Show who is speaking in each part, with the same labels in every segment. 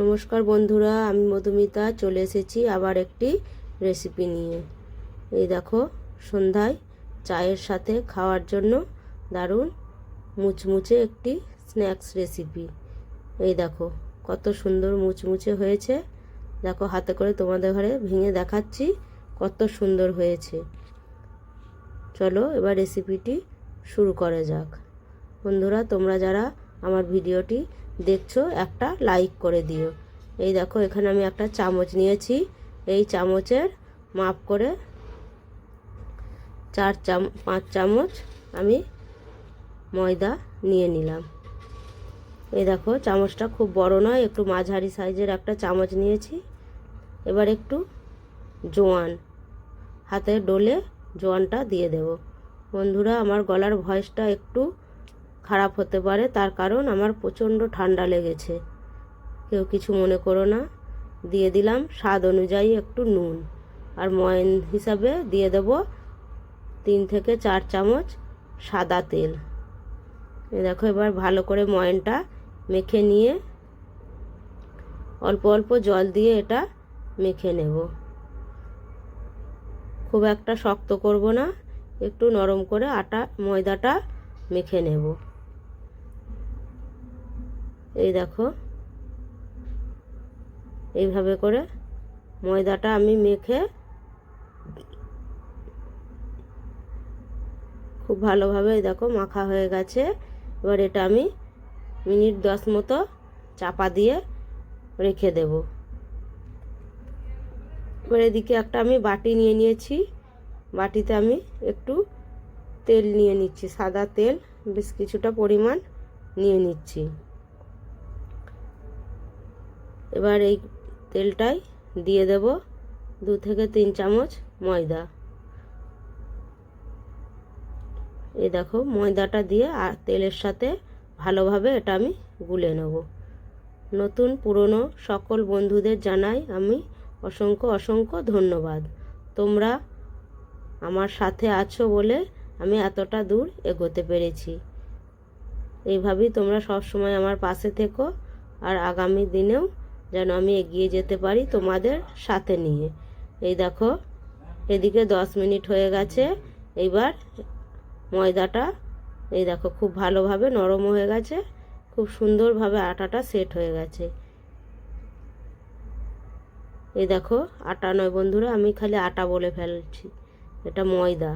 Speaker 1: নমস্কার বন্ধুরা, আমি মধুমিতা, চলে এসেছি আবার একটি রেসিপি নিয়ে। এই দেখো, সন্ধ্যায় চায়ের সাথে খাওয়ার জন্য দারুণ মুচমুচে একটি স্ন্যাক্স রেসিপি এই দেখো, কত সুন্দর মুচমুচে হয়েছে। দেখো, হাতে করে তোমাদের ঘরে ভেঙে দেখাচ্ছি কত সুন্দর হয়েছে। চলো, এবার রেসিপিটি শুরু করা যাক। বন্ধুরা, তোমরা যারা আমার ভিডিওটি দেখছ, একটা লাইক করে দিও। এই দেখো, এখানে আমি একটা চামচ নিয়েছি। এই চামচের মাপ করে চার চাম, পাঁচ চামচ আমি ময়দা নিয়ে নিলাম। এই দেখো, চামচটা খুব বড় নয়, একটু মাঝারি সাইজের একটা চামচ নিয়েছি। এবার একটু জোয়ান হাতে ডলে জোয়ানটা দিয়ে দেব। বন্ধুরা, আমার গলার ভয়েসটা একটু খারাপ হতে পারে, তার কারণ আমার প্রচণ্ড ঠান্ডা লেগেছে। কেউ কিছু মনে করো না। দিয়ে দিলাম স্বাদ অনুযায়ী একটু নুন। আর ময়ন হিসাবে দিয়ে দেব তিন থেকে চার চামচ সাদা তেল। দেখো এবার ভালো করে ময়নটা মেখে নিয়ে অল্প অল্প জল দিয়ে এটা মেখে নেব। খুব একটা শক্ত করব না, একটু নরম করে আটা, ময়দাটা মেখে নেব। এই দেখো। এইভাবে করে ময়দাটা আমি মেখে খুব ভালোভাবে দেখো মাখা হয়ে গেছে। এবার এটা আমি মিনিট দশ মতো চাপা দিয়ে রেখে দেব। এবার এদিকে একটা আমি বাটি নিয়ে নিয়েছি। বাটিতে আমি একটু তেল নিয়ে নিচ্ছি, সাদা তেল, বেশ কিছুটা পরিমাণ নিয়ে নিচ্ছি। এবার এই তেলটাই দিয়ে দেব দু থেকে তিন চামচ ময়দা। এই দেখো, ময়দাটা দিয়ে আর তেলের সাথে ভালোভাবে এটা আমি গুলে নেব। নতুন, পুরনো সকল বন্ধুদের জানাই আমি অসংখ্য অসংখ্য ধন্যবাদ। তোমরা আমার সাথে আছো বলে আমি এতটা দূর এগোতে পেরেছি। এইভাবেই তোমরা সব সময় আমার পাশে থেকো আর আগামী দিনেও যেন আমি এগিয়ে যেতে পারি তোমাদের সাথে নিয়ে। এই দেখো, এদিকে দশ মিনিট হয়ে গেছে। এইবার ময়দাটা, এই দেখো, খুব ভালোভাবে নরম হয়ে গেছে। খুব সুন্দরভাবে আটাটা সেট হয়ে গেছে। এই দেখো, আটা নয় বন্ধুরা, আমি খালি আটা বলে ফেলছি। এটা ময়দা।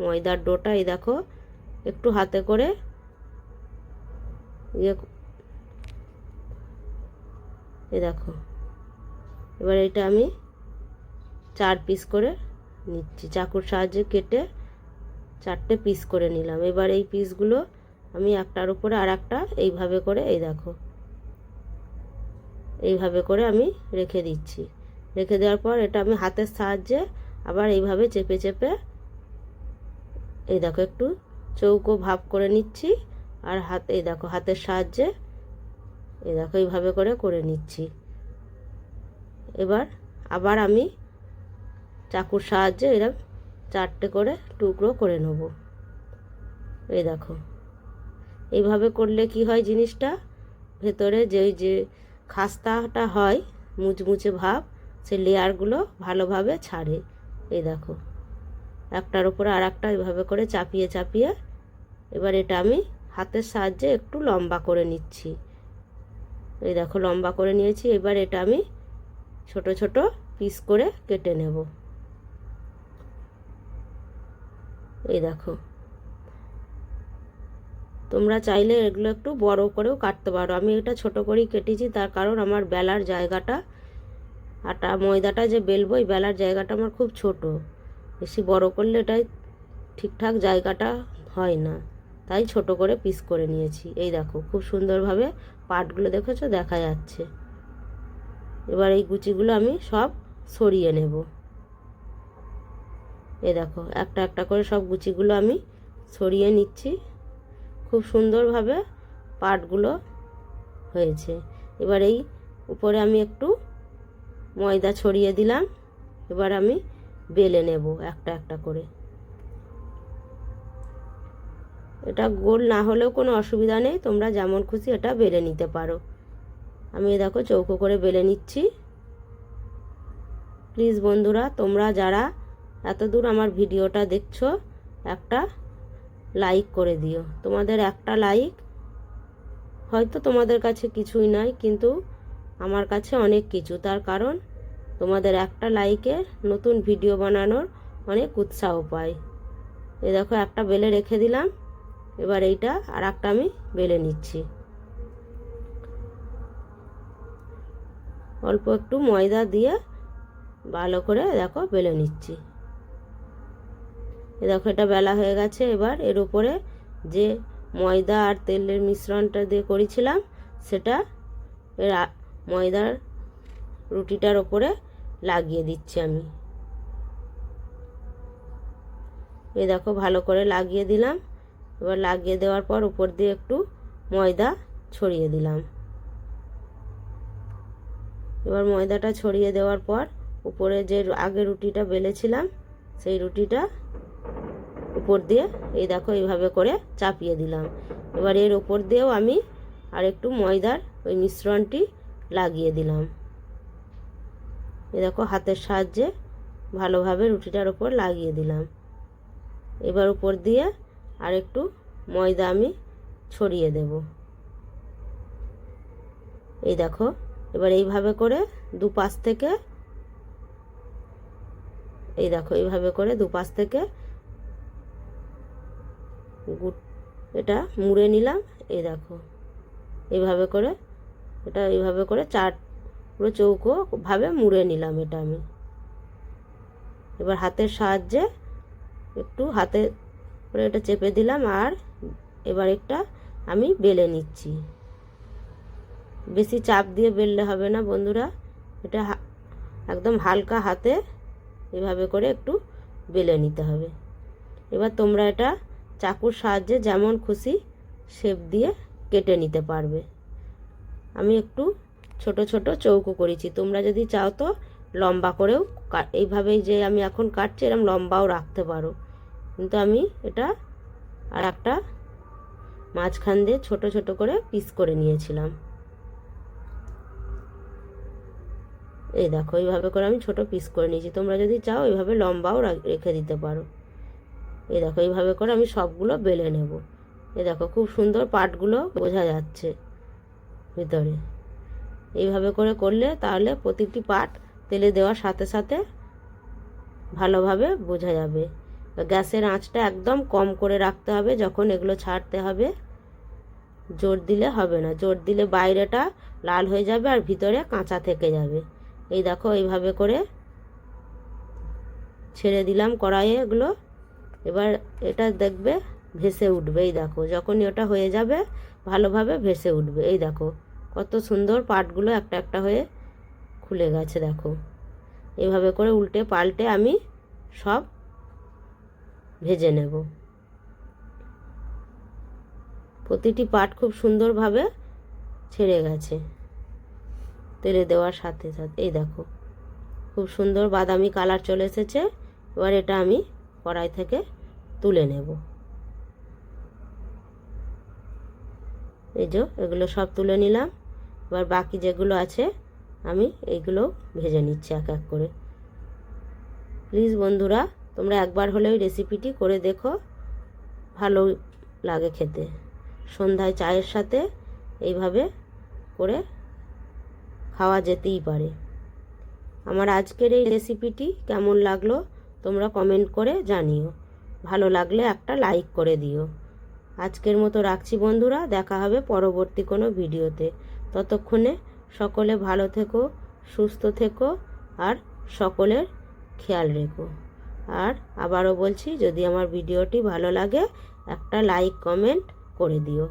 Speaker 1: ময়দার ডোটা, এই দেখো, একটু হাতে করে ইয়ে এ দেখো। এবার এটা আমি চার পিস করে নিচ্ছি। চাকুর সাহায্যে কেটে চারটে পিস করে নিলাম। এবার এই পিসগুলো আমি একটার উপরে আর একটা এইভাবে করে, এই দেখো। এইভাবে করে আমি রেখে দিচ্ছি। রেখে দেওয়ার পর এটা আমি হাতের সাহায্যে আবার এইভাবে চেপে চেপে এই দেখো একটু চৌকো ভাব করে নিচ্ছি। আর হাত, এই দেখো হাতের সাহায্যে এই দেখো, এইভাবে করে করে নিচ্ছি। এবার আবার আমি চাকুর সাহায্যে এরকম চারটে করে টুকরো করে নেব। এই দেখো, এইভাবে করলে কি হয় জিনিসটা? ভেতরে যে যে খাস্তাটা হয়, মুচমুচে ভাব সে লেয়ারগুলো ভালোভাবে ছাড়ে। এই দেখো, একটার উপরে আর একটা এইভাবে করে চাপিয়ে চাপিয়ে এবার এটা আমি হাতের সাহায্যে একটু লম্বা করে নিচ্ছি। এই দেখো লম্বা করে নিয়েছি, এবার এটা আমি ছোট ছোট পিস করে কেটে নেব। এই দেখো। তোমরা চাইলে এগুলো একটু বড় করেও কাটতে পারো। আমি এটা ছোট করেই কেটেছি, তার কারণ আমার বেলার জায়গাটা আটা, ময়দাটা যে বেলবো, এই বেলার জায়গাটা আমার খুব ছোট। বেশি বড় করলে এটাই ঠিকঠাক জায়গাটা হয় না। তাই ছোট করে পিস করে নিয়েছি। এই দেখো, খুব সুন্দরভাবে পাটগুলো দেখেছ? দেখা যাচ্ছে। এবার এই গুচিগুলো আমি সব সরিয়ে নেব। এ দেখো, একটা একটা করে সব গুচিগুলো আমি সরিয়ে নিচ্ছি। খুব সুন্দরভাবে পাটগুলো হয়েছে। এবার এই উপরে আমি একটু ময়দা ছড়িয়ে দিলাম। এবার আমি বেলে নেব একটা একটা করে। এটা গোল না হলেও কোনো অসুবিধা নেই, তোমরা যেমন খুশি এটা বেলে নিতে পারো। আমি দেখো চৌকো করে বেলে নিচ্ছি। প্লিজ বন্ধুরা, তোমরা যারা এত দূর আমার ভিডিওটা দেখছ, একটা লাইক করে দিও। তোমাদের একটা লাইক হয়তো তোমাদের কাছে কিছুই নয় কিন্তু আমার কাছে অনেক কিছু। তার কারণ, তোমাদের একটা লাইকে নতুন ভিডিও বানানোর অনেক উৎসাহ পাই। এ দেখো একটা বেলে রেখে দিলাম। এবার এইটা আর একটা আমি বেলে নিচ্ছি। অল্প একটু ময়দা দিয়ে ভালো করে দেখো বেলে নিচ্ছি। এ দেখো এটা বেলা হয়ে গেছে, এবার এর উপরে যে ময়দা আর তেলের মিশ্রণটা দিয়ে করেছিলাম, সেটা এর ময়দার রুটিটার ওপরে লাগিয়ে দিচ্ছি আমি। এ দেখো ভালো করে লাগিয়ে দিলাম। এবার লাগিয়ে দেওয়ার পর উপর দিয়ে একটু ময়দা ছড়িয়ে দিলাম। এবার ময়দাটা ছড়িয়ে দেওয়ার পর উপরে যে আগে রুটিটা বেলেছিলাম, সেই রুটিটা উপর দিয়ে এই দেখো এইভাবে করে চাপিয়ে দিলাম। এবার এর উপর দিয়েও আমি আর একটু ময়দার ওই মিশ্রণটি লাগিয়ে দিলাম। এ দেখো হাতের সাহায্যে ভালোভাবে রুটিটার ওপর লাগিয়ে দিলাম। এবার উপর দিয়ে আর একটু ময়দা আমি ছড়িয়ে দেব। এই দেখো, এবার এইভাবে করে দুপাশ থেকে, এই দেখো, এইভাবে করে দুপাশ থেকে এটা মুড়ে নিলাম, এই দেখো। এইভাবে করে, এটা এইভাবে করে চার, পুরো চৌকো ভাবে মুড়ে নিলাম এটা আমি। এবার হাতের সাহায্যে একটু হাতে করে এটা চেপে দিলাম আর এবার একটা আমি বেলে নিচ্ছি। বেশি চাপ দিয়ে বেললে হবে না বন্ধুরা। এটা একদম হালকা হাতে এভাবে করে একটু বেলে নিতে হবে। এবার তোমরা এটা চাকুর সাহায্যে যেমন খুশি শেপ দিয়ে কেটে নিতে পারবে। আমি একটু ছোট ছোট চৌকো করেছি। তোমরা যদি চাও তো লম্বা করেও এইভাবেই যে আমি এখন কাটছি এরকম লম্বাও রাখতে পারো। কিন্তু আমি এটা আর একটা মাঝখান দিয়ে ছোট ছোট করে পিস করে নিয়েছিলাম। এই দেখো, এইভাবে করে আমি ছোট পিস করে নিয়েছি। তোমরা যদি চাও, এইভাবে লম্বাও রেখে দিতে পারো। এই দেখো, এইভাবে করে আমি সবগুলো বেলে নেব। এ দেখো, খুব সুন্দর পাটগুলো বোঝা যাচ্ছে ভিতরে। এইভাবে করে করলে তাহলে প্রতিটি পাট তেলে দেওয়ার সাথে সাথে ভালোভাবে বোঝা যাবে। গ্যাসের আঁচটা একদম কম করে রাখতে হবে যখন এগুলো ছাড়তে হবে। জোর দিলে হবে না। জোর দিলে বাইরেটা লাল হয়ে যাবে আর ভিতরে কাঁচা থেকে যাবে। এই দেখো এইভাবে করে ছেড়ে দিলাম কড়াইয়ে এগুলো। এবার এটা দেখবে ভেসে উঠবে। এই দেখো, যখনই ওটা হয়ে যাবে ভালোভাবে ভেসে উঠবে। এই দেখো, কত সুন্দর পাটগুলো একটা একটা হয়ে খুলে গেছে দেখো। এভাবে করে উল্টে পাল্টে আমি সব ভেজে নেব। প্রতিটি পাট খুব সুন্দরভাবে ছেড়ে গেছে। তেলে দেওয়ার সাথে সাথে, এই দেখো, খুব সুন্দর বাদামি কালার চলে এসেছে। এবার এটা আমি কড়াই থেকে তুলে নেব। এই যে, এগুলো সব তুলে নিলাম। এবার বাকি যেগুলো আছে, আমি এইগুলো ভেজে নিচ্ছি এক এক করে। প্লিজ বন্ধুরা তোমরা একবার হলে ওই রেসিপিটি করে দেখো। ভালো লাগে খেতে। সন্ধ্যায় চায়ের সাথে এইভাবে করে খাওয়া যেতেই পারে। আমার আজকের এই রেসিপিটি কেমন লাগল তোমরা কমেন্ট করে জানিও। ভালো লাগলে একটা লাইক করে দিও। আজকের মতো রাখছি বন্ধুরা, দেখা হবে পরবর্তী কোনো ভিডিওতে। ততক্ষণে সকলে ভালো থেকো, সুস্থ থেকো আর সকলের খেয়াল রেখো। আর আবারও বলছি যদি আমার ভিডিওটি ভালো লাগে একটা লাইক কমেন্ট করে দিও।